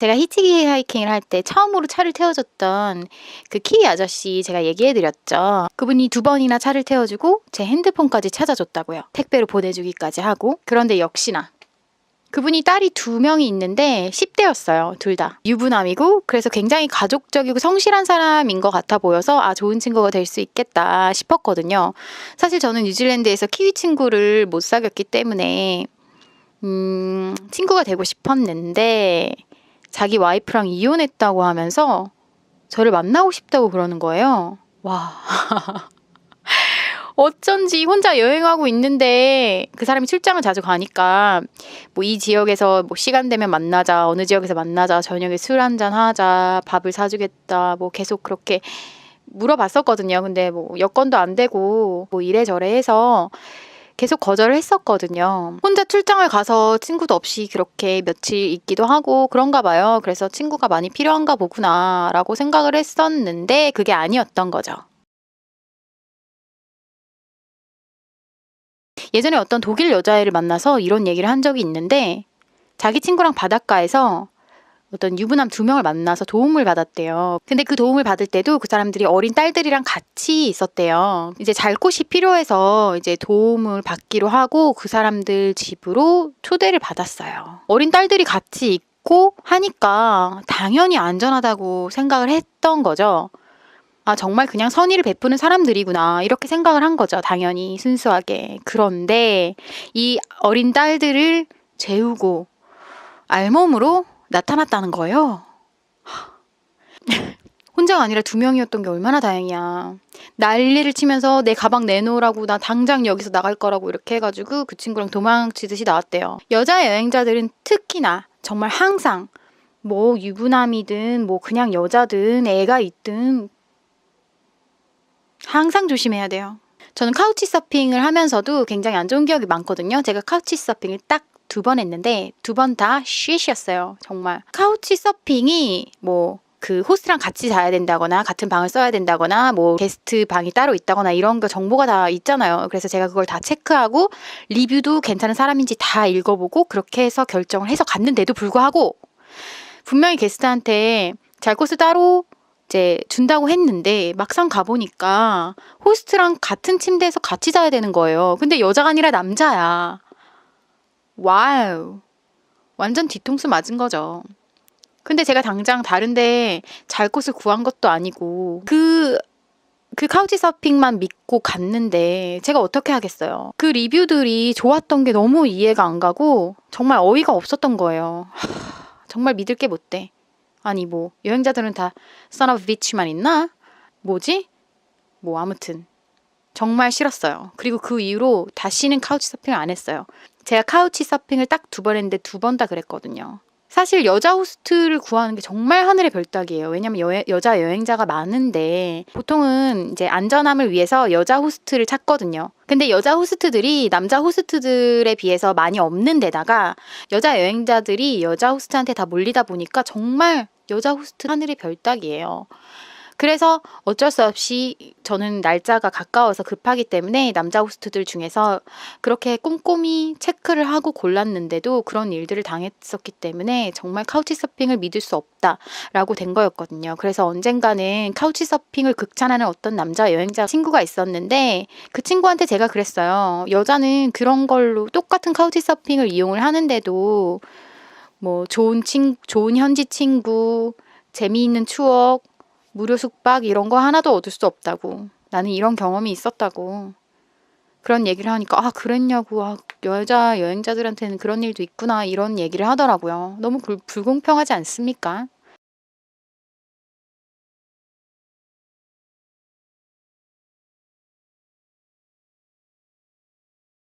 제가 히치기 하이킹을 할 때 처음으로 차를 태워줬던 그 키위 아저씨 제가 얘기해드렸죠. 그분이 두 번이나 차를 태워주고 제 핸드폰까지 찾아줬다고요. 택배로 보내주기까지 하고. 그런데 역시나 그분이 딸이 두 명이 있는데 10대였어요. 둘 다. 유부남이고 그래서 굉장히 가족적이고 성실한 사람인 것 같아 보여서 아 좋은 친구가 될 수 있겠다 싶었거든요. 사실 저는 뉴질랜드에서 키위 친구를 못 사귀었기 때문에 음, 친구가 되고 싶었는데 자기 와이프랑 이혼했다고 하면서 저를 만나고 싶다고 그러는 거예요. 와. 어쩐지 혼자 여행하고 있는데 그 사람이 출장을 자주 가니까 뭐 이 지역에서 뭐 시간 되면 만나자 어느 지역에서 만나자 저녁에 술 한잔 하자 밥을 사주겠다 뭐 계속 그렇게 물어봤었거든요. 근데 뭐 여건도 안 되고 뭐 이래저래 해서 계속 거절을 했었거든요. 혼자 출장을 가서 친구도 없이 그렇게 며칠 있기도 하고 그런가 봐요. 그래서 친구가 많이 필요한가 보구나 라고 생각을 했었는데 그게 아니었던 거죠. 예전에 어떤 독일 여자애를 만나서 이런 얘기를 한 적이 있는데 자기 친구랑 바닷가에서 어떤 유부남 두 명을 만나서 도움을 받았대요. 근데 그 도움을 받을 때도 그 사람들이 어린 딸들이랑 같이 있었대요. 이제 잘 곳이 필요해서 이제 도움을 받기로 하고 그 사람들 집으로 초대를 받았어요. 어린 딸들이 같이 있고 하니까 당연히 안전하다고 생각을 했던 거죠. 아, 정말 그냥 선의를 베푸는 사람들이구나. 이렇게 생각을 한 거죠. 당연히 순수하게. 그런데 이 어린 딸들을 재우고 알몸으로 나타났다는 거예요. 혼자가 아니라 두 명이었던 게 얼마나 다행이야. 난리를 치면서 내 가방 내놓으라고 나 당장 여기서 나갈 거라고 이렇게 해가지고 그 친구랑 도망치듯이 나왔대요. 여자 여행자들은 특히나 정말 항상 뭐 유부남이든 뭐 그냥 여자든 애가 있든 항상 조심해야 돼요. 저는 카우치 서핑을 하면서도 굉장히 안 좋은 기억이 많거든요. 제가 카우치 서핑을 딱 두 번 했는데 두 번 다 쉿이었어요. 정말. 카우치 서핑이 뭐그 호스트랑 같이 자야 된다거나 같은 방을 써야 된다거나 뭐 게스트 방이 따로 있다거나 이런 거 정보가 다 있잖아요. 그래서 제가 그걸 다 체크하고 리뷰도 괜찮은 사람인지 다 읽어보고 그렇게 해서 결정을 해서 갔는데도 불구하고 분명히 게스트한테 잘 곳을 따로 이제 준다고 했는데 막상 가보니까 호스트랑 같은 침대에서 같이 자야 되는 거예요. 근데 여자가 아니라 남자야. 와우. 완전 뒤통수 맞은 거죠. 근데 제가 당장 다른데 잘 곳을 구한 것도 아니고 그, 그 카우치 서핑만 믿고 갔는데 제가 어떻게 하겠어요. 그 리뷰들이 좋았던 게 너무 이해가 안 가고 정말 어이가 없었던 거예요. 하, 정말 믿을 게 못 돼. 아니 뭐 여행자들은 다 son of bitch만 있나? 뭐지? 뭐 아무튼 정말 싫었어요. 그리고 그 이후로 다시는 카우치 서핑을 안 했어요. 제가 카우치 서핑을 딱 두 번 했는데 두 번 다 그랬거든요. 사실 여자 호스트를 구하는 게 정말 하늘의 별따기예요. 왜냐면 여, 여자 여행자가 많은데 보통은 이제 안전함을 위해서 여자 호스트를 찾거든요. 근데 여자 호스트들이 남자 호스트들에 비해서 많이 없는 데다가 여자 여행자들이 여자 호스트한테 다 몰리다 보니까 정말 여자 호스트 하늘의 별따기예요. 그래서 어쩔 수 없이 저는 날짜가 가까워서 급하기 때문에 남자 호스트들 중에서 그렇게 꼼꼼히 체크를 하고 골랐는데도 그런 일들을 당했었기 때문에 정말 카우치 서핑을 믿을 수 없다라고 된 거였거든요. 그래서 언젠가는 카우치 서핑을 극찬하는 어떤 남자 여행자 친구가 있었는데 그 친구한테 제가 그랬어요. 여자는 그런 걸로 똑같은 카우치 서핑을 이용을 하는데도 뭐 좋은 친 좋은 현지 친구, 재미있는 추억 무료 숙박 이런 거 하나도 얻을 수 없다고. 나는 이런 경험이 있었다고. 그런 얘기를 하니까 아 그랬냐고 아, 여자 여행자들한테는 그런 일도 있구나 이런 얘기를 하더라고요. 너무 불, 불공평하지 않습니까?